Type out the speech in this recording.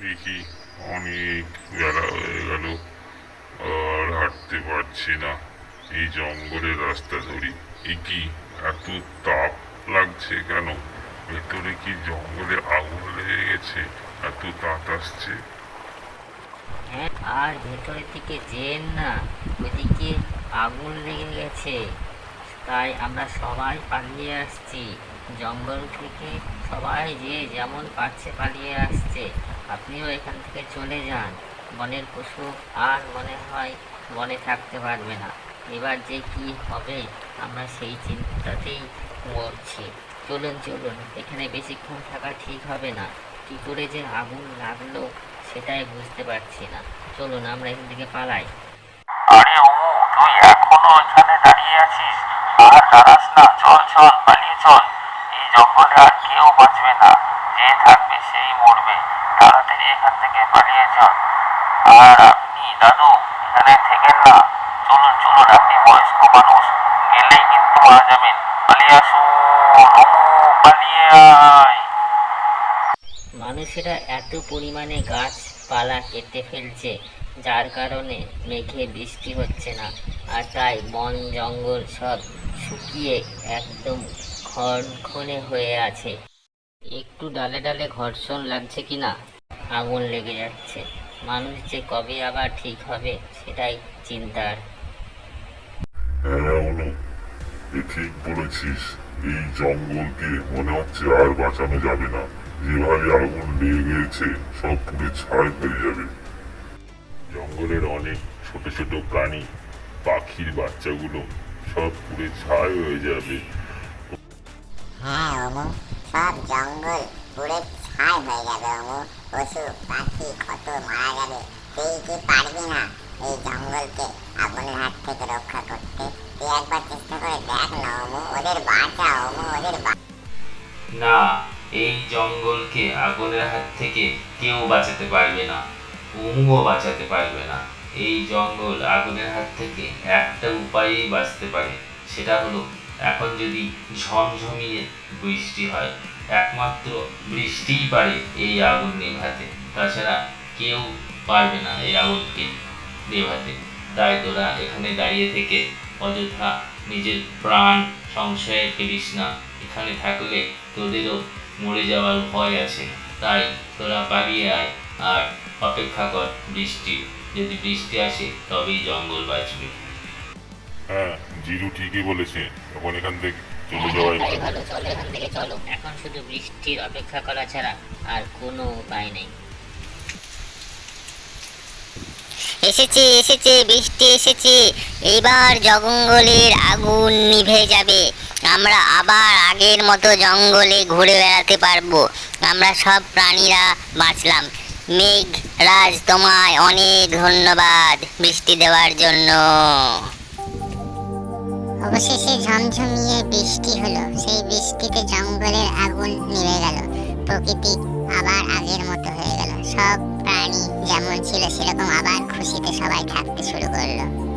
দেখি অনেক বেলা হয়ে গেল। আর হাঁটতে পারছি না। এই জঙ্গলের রাস্তা ধরি। এ এত তাপ লাগছে কেন? ভেতরে কি জঙ্গলে আগুন লেগে গেছে? এত তাপ আসছে। আর ভেতরের থেকে যেন না, ওইদিকে আগুন লেগে গেছে। তাই আমরা সবাই পালিয়ে আসছি। জঙ্গল থেকে সবাই যে যেমন পারছে পালিয়ে আসছে, আপনিও এখান থেকে চলে যান। বনের পশু আর মনে হয় বনে থাকতে পারবে না। এবার যে কি হবে, আমরা সেই চিন্তাতেই মরছি। চলুন চলুন, এখানে বেশিক্ষণ থাকা ঠিক হবে না। কি করে যে আগুন লাগল সেটাই বুঝতে পারছি না। চলুন, আমরা এখান থেকে পালাই। আরে ও তুই এখনও এখানে দাঁড়িয়ে আছিস? আর দাঁড়াস না, চল চল, পালিয়ে চল। আর কেউ বাঁচবে না। যে থাকবে সেই মরবে। তাড়াতাড়ি এখান থেকে পালিয়ে চল আর আপনি, দাদু, এখানে থেকেন না। চলুন চলুন, আপনি বয়স্ক মানুষ। গেলেই কিন্তু মারা যাবেন। পালিয়ে আসুন। পালিয়ে মানুষেরা এত পরিমাণে গাছপালা কেটে ফেলছে, যার কারণে মেঘে বৃষ্টি হচ্ছে না। আর তাই বন, জঙ্গল সব শুকিয়ে একদম খনখনে হয়ে আছে। একটু ডালে ডালে ঘর্ষণ লাগছে কি না আগুন লেগে যাচ্ছে। মানুষ যে কবে আবার ঠিক হবে, সেটাই চিন্তার। হ্যাঁ ঠিক বলেছিস। এই জঙ্গলকে মনে হচ্ছে আর বাঁচানো যাবে না। যেভাবে আগুন লেগে গিয়েছে, সব পুড়ে ছাই হয়ে যাবে। জঙ্গলের অনেক ছোট ছোট প্রাণী, পাখির বাচ্চাগুলো সব পুড়ে ছাই হয়ে যাবে। হ্যাঁ অমু সব জঙ্গল পুড়ে ছাই হয়ে যাবে অমু পশু, পাখি কত মারা যাবে তুই কি পারবি না এই জঙ্গলকে আগুনের হাত থেকে রক্ষা করতে? তুই একবার চেষ্টা করে দেখ না অমু ওদের বাঁচা অমু ওদের না, এই জঙ্গলকে আগুনের হাত থেকে কেউ বাঁচাতে পারবে না, উমুও বাঁচাতে পারবে না। এই জঙ্গল আগুনের হাত থেকে একটা উপায়েই বাঁচতে পারে, সেটা হলো এখন যদি ঝমঝমিয়ে বৃষ্টি হয়, একমাত্র বৃষ্টিই পারে এই আগুন নেভাতে। তাছাড়া কেউ পারবে না এই আগুনকে নেভাতে। তাই তোরা এখানে দাঁড়িয়ে থেকে অযথা নিজের প্রাণ সংশয়ে ফেলিস না। এখানে থাকলে তোদেরও মরে যাওয়ার ভয় আছে। তাই তোরা পালিয়ে আয় আর অপেক্ষা কর বৃষ্টি যদি বৃষ্টি আসে তবেই জঙ্গল বাঁচবে। হ্যাঁ জিরু ঠিকই বলেছে। তখন এখান থেকে চলে যাওয়াই ভালো। চলো চলো এখান থেকে চলো। এখন শুধু বৃষ্টির অপেক্ষা করা ছাড়া আর কোনো উপায় নেই। এসেছে এসেছে বৃষ্টি এসেছে। এবার জঙ্গলের আগুন নিভে যাবে। আমরা আবার আগের মতো জঙ্গলে ঘুরে বেড়াতে পারব। আমরা সব প্রাণীরা বাঁচলাম। মেঘ রাজ তোমায় অনেক ধন্যবাদ বৃষ্টি দেওয়ার জন্য। অবশেষে ঝমঝমিয়ে বৃষ্টি হলো। সেই বৃষ্টিতে জঙ্গলের আগুন নিভে গেল। প্রকৃতি আবার আগের মতো হয়ে গেল। সব প্রাণী যেমন ছিল, সেরকম আবার খুশিতে সবাই থাকতে শুরু করল।